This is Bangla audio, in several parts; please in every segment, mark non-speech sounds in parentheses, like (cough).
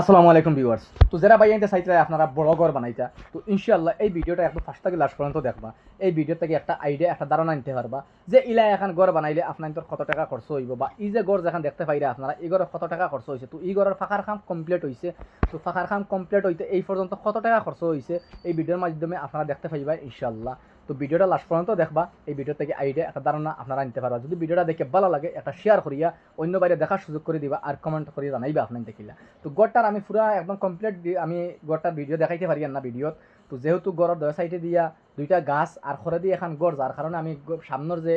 আসসালামু আলাইকুম ভিউয়ার্স। তো যারা ভাই আইতে চাইতে আপনারা বড় ঘর বানাইতা। তো ইনশাল্লাহ এই ভিডিওটা একদম ফার্স্ট থেকে লাস্ট পর্যন্ত দেখবা। এই ভিডিও থেকে একটা আইডিয়া একটা ধারণা নিতে পারবা যে ইলা এখন ঘর বানাইলে আপনার তোর কত টাকা খরচ হইব বা এই যে ঘর যেখান দেখতে পাইরা আপনারা, এই ঘরের কত টাকা খরচ হয়েছে তো এই ঘরের ফাঁকার খাম কমপ্লিট হয়েছে তো ফাঁকার খাম কমপ্লিট হইতে এই পর্যন্ত কত টাকা খরচ হয়েছে এই ভিডিওর মাধ্যমে আপনারা দেখতে পাইবা ইনশাআল্লাহ। তো ভিডিওটা লাস্ট পর্যন্ত দেখবা, এই ভিডিও থেকে আইডিয়া একটা ধারণা আপনারা নিতে পারবা। যদি ভিডিওটা দেখে ভালো লাগে, একটা শেয়ার করিয়া, অন্য বাইরে দেখার সুযোগ করে দিবা আর কমেন্ট করিয়া জানাইবা আপনার দেখিলা তো গড়টার আমি পুরা একদম কমপ্লিট আমি গড়টার ভিডিও দেখাইতে পারি না ভিডিওত তো যেহেতু গড়ের দয় সাইডে দিয়া দুইটা গাছ আর খরে দিয়ে এখন গড় যার কারণে আমি সামনের যে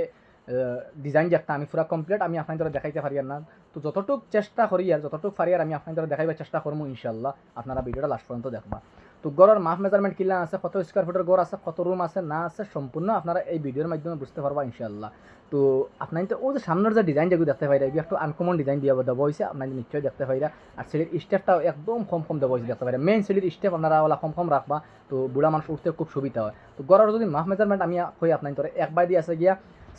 ডিজাইন একটা আমি পুরা কমপ্লিট আমি আপনাদের দেখাইতে পারি না। তো যতটুক চেষ্টা করি আর যতটুক পারি আর আমি আপনাদের দেখাইবার চেষ্টা করব ইনশাল্লাহ আপনারা ভিডিওটা লাস্ট পর্যন্ত দেখবা। তো গড়ের মাফ মেজারমেন্ট কিলা আছে, কত স্কোয়ার ফুটের গড় আছে, কত রুম আছে, না আছে, সম্পূর্ণ আপনারা এই ভিডিওর মাধ্যমে বুঝতে পারবা ইনশাল্লাহ তো আপনার তো ও যে সামনের যে ডিজাইন যেগুলো দেখতে পাইরা একটু আনকমন ডিজাইন দিয়ে দেওয়া হয়েছে আপনার নিশ্চয়ই দেখতে পাইরা। আর সিঁড়ির স্টেপটাও একদম কম কম দেওয়া হয়েছে দেখতে পাইরা। মেইন সিঁড়ির স্টেপ আপনারা ওলা কম কম রাখবা, তো বুড়া মানুষ উঠতে খুব সুবিধা হয়। তো গড়ের যদি মাফ মেজারমেন্ট আমি কই আপনার তোরে এক বাই দিয়ে আছে গিয়া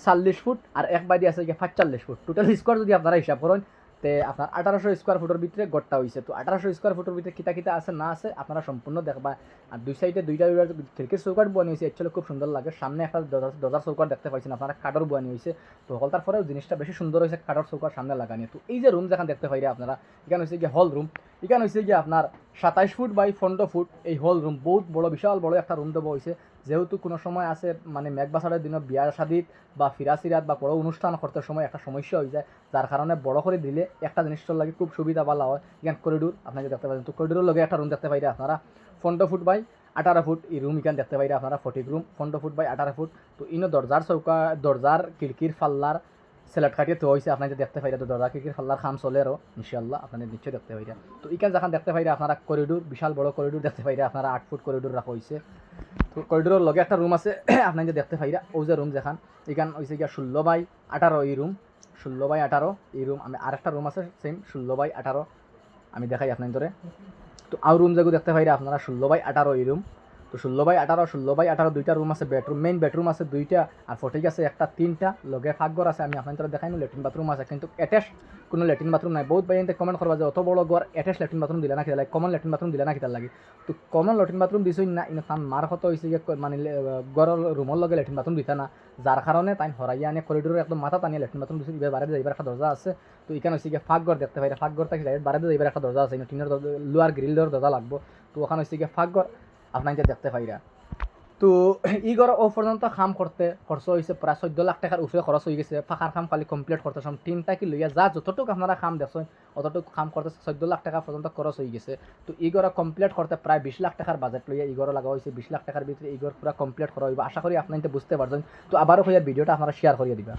চাল্লিশ ফুট, আর এক বাই দিয়ে আছে গিয়া পাঁচচল্লিশ ফুট। টোটাল স্কোয়ার যদি আপনারা হিসাব করেন তে আপনার আঠারোশো স্কোয়ার ফুটের ভিতরে গড়টা হয়েছে তো আঠারোশো স্কোয়ার ফুটের ভিতরে কিতা কিতা আছে, না আছে, আপনারা সম্পূর্ণ দেখবা। আর দুই সাইডে দুইটা দুইটা খিড়কির চৌকাট বোয়ানি হয়েছে অ্যাকচুয়ালি খুব সুন্দর লাগে। সামনে একটা দরজা দরজার চৌকাট দেখতে পাইছেন আপনারা কাঠর বোয়ানি হয়েছে তো হল তারপরেও জিনিসটা বেশি সুন্দর হয়েছে কাঠর চৌকাট সামনে লাগানি। তো এই যে রুম যেখানে দেখতে পাইরে আপনারা, এখানে হয়েছে গিয়ে হল রুম এখানে হয়েছে গিয়ে আপনার সাতাইশ ফুট বাই পনেরো ফুট এই হল রুম বহুত বড়, বিশাল বড় একটা রুম দেবো হয়েছে যেহেতু কোনো সময় আছে মানে মেঘবাসারের দিনে বিয়া শাদিত বা ফিরাসিরাত বা বড় অনুষ্ঠান করতে সময় একটা সমস্যা হয়ে যায়, যার কারণে বড় করে দিলে একটা জিনিসটার লাগে খুব সুবিধা ভালো হয়। এখান করিডোর আপনাকে দেখতে পাচ্ছেন তো করিডোরের লগে একটা রুম দেখতে পাইরে আপনারা পনেরো ফুট বাই আঠারো ফুট এই রুম এখানে দেখতে পাইরে আপনারা ফটিক রুম পনেরো ফুট বাই আঠারো ফুট। তো ইনো দরজার চৌকা, দরজার খিড়কির ফাল্লার সেলেট কাটিয়ে তো হয়েছে আপনাকে দেখতে পাইরা তো দরজা খিড়কির ফাল্লার খাম চলে আরও ইনশাল্লাহ আপনাদের নিশ্চয়ই দেখতে পাইরা তো এখানে যখন দেখতে পাইরা আপনারা করিডোর বিশাল বড় করিডোর দেখতে পাইরা আপনারা আট ফুট করিডোর রাখা হয়েছে তো করিডোরের লগে একটা রুম আছে (clears throat) আপনার যে দেখতে পাইরা ও যে রুম যেখান এখান হয়েছে গিয়া ষোলো বাই আঠারো এই রুম ষোলো বাই আঠারো এই রুম আমি আরেকটা রুম আছে সেম ষোলো বাই আঠারো আমি দেখাই আপনার ধরে তো আর রুম যেগুলো দেখতে পাইরা আপনারা ষোলো বাই আঠারো এই রুম তো ষোলো বাই আঠারো, ষোলো বাই আঠারো দুইটা রুম আছে বেডরুম মেইন বেডরুম আছে দুইটা, আর ফটিক আছে একটা তিনটা, লগে ফাঁকঘর আছে, আমি আপনার দেখাই লেট্রিন বাথরুম আছে, কিন্তু অ্যাটাচ কোনো লেট্রিন বাথরুম নাই। বহুত বাইতে কমেন্ট করবা যে, অত বড় ঘর অ্যাটাচ লেট্রিন বাথরুম দিলে না খেতে লাগে? কমন লেট্রিন বাথরুম দিলে না খেতে লাগে? তো কমন লেট্রিন বাথরুম দিছই না, ইনো তান মার কত হয়েছে যে মানে ঘরের রুমের লগে লেট্রিন বাথরুম দিতা না। যার কারণে তাই হরাইয়া আনে করিডোরের একদম মাথা টানিয়ে লেট্রিন বাথরুম দিছে এবার বাড়িতে যাইবার একটা দরজা আছে। তো এখানে হচ্ছে গিয়ে ফাঁক ঘর দেখতে পাই ফাঁক ঘর থেকে বাড়িতে যাইবার একটা দরজা আছে টিনের লোয়ার গ্রিল দরজা লাগবো। তো ওখানে হচ্ছে গিয়ে ফাঁক ঘর আপনাকে দেখতে পাইরা তো ই ঘর ও পর্যন্ত কাম করতে, খরচ হয়েছে প্রায় চোদ্দ লাখ টাকার উপরে খরচ হয়ে গেছে। ফাঁকার কাম খালি কমপ্লিট করতে সম তিনটা কি লইয়া যা যতটুকু আপনারা কাম দেখছেন অতটুকু কাম করতে চোদ্দ লাখ টাকা পর্যন্ত খরচ হয়ে গেছে। তো ই কমপ্লিট করতে প্রায় বিশ লাখ টাকার বাজেট লইয়া ই ঘর লাগা হয়েছে বিশ লাখ টাকার ভিতরে ই ঘর পুরো কমপ্লিট করা হইব আশা করি আপনার বুঝতে পারছেন তো আবারও হইয়া ভিডিওটা আপনারা শেয়ার করিয়ে দিবা।